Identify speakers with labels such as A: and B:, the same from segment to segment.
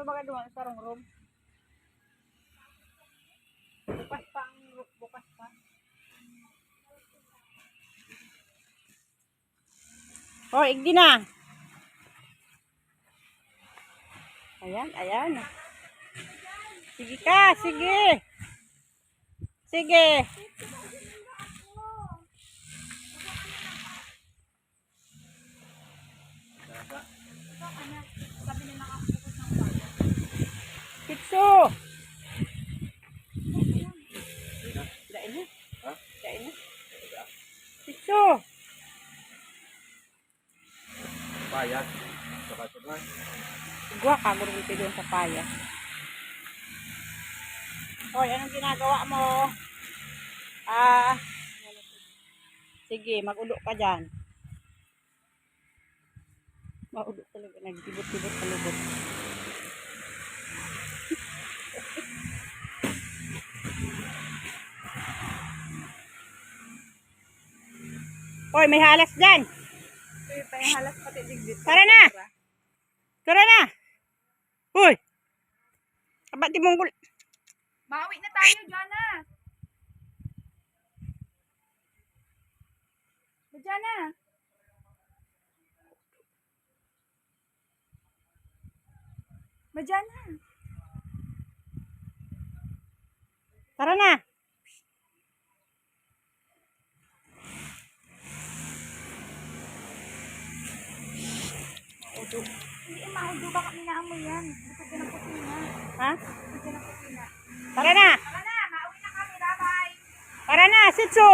A: pa ba doon sa rong room? Bukas pa ang bukas pa. Oh, igdi na. Ayan, ayan. Sige ka, sige. Sige. Pitso. Pitso.
B: Bayad. Saka ito na.
A: Gwa ka, gurong doon sa paya. Hoy, anong ginagawa mo? Ah, sige, mag-ulo ka dyan. Maulo talaga, nagtibot-tibot sa Hoy, may halas dyan.
C: May halas pati digdit.
A: Tara na! Tara na! Hoy! Aba, di mong gul...
C: Maawi na tayo, Jana. Jana. Majana.
A: Tara na!
C: Hindi, maudo ba kami na mo yan? Bukod ka ng.
A: Ha?
C: Bukod ka ng.
A: Tara na!
C: Tara na, maawi na kami. Bye-bye.
A: Tara na, Sitsu!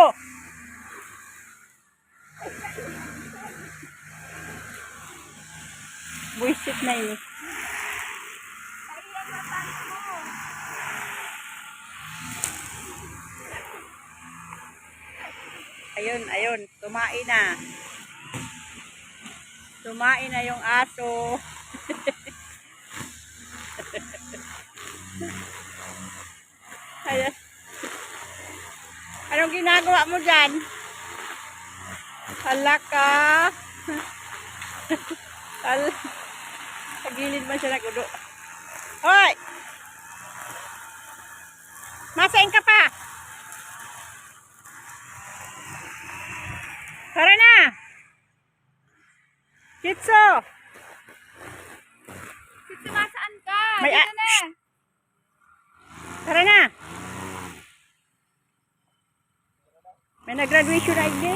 A: Buisit na yun. Ayun, ayun. Tumain na. Tumain na yung aso. Ayun. Anong ginagawa mo dyan? Hala ka. Hala. Sa gilid man siya nagudo. Hoy! Masain ka pa! Tara na! Kitso!
C: Sitsi, nasaan ka?
A: May
C: Dito na.
A: Tara na! May nag-graduation na hindi?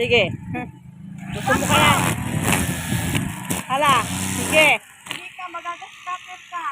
A: Sige. Gusto mo kaya? Hala, sige.
C: Hindi ka, magagastakot ka.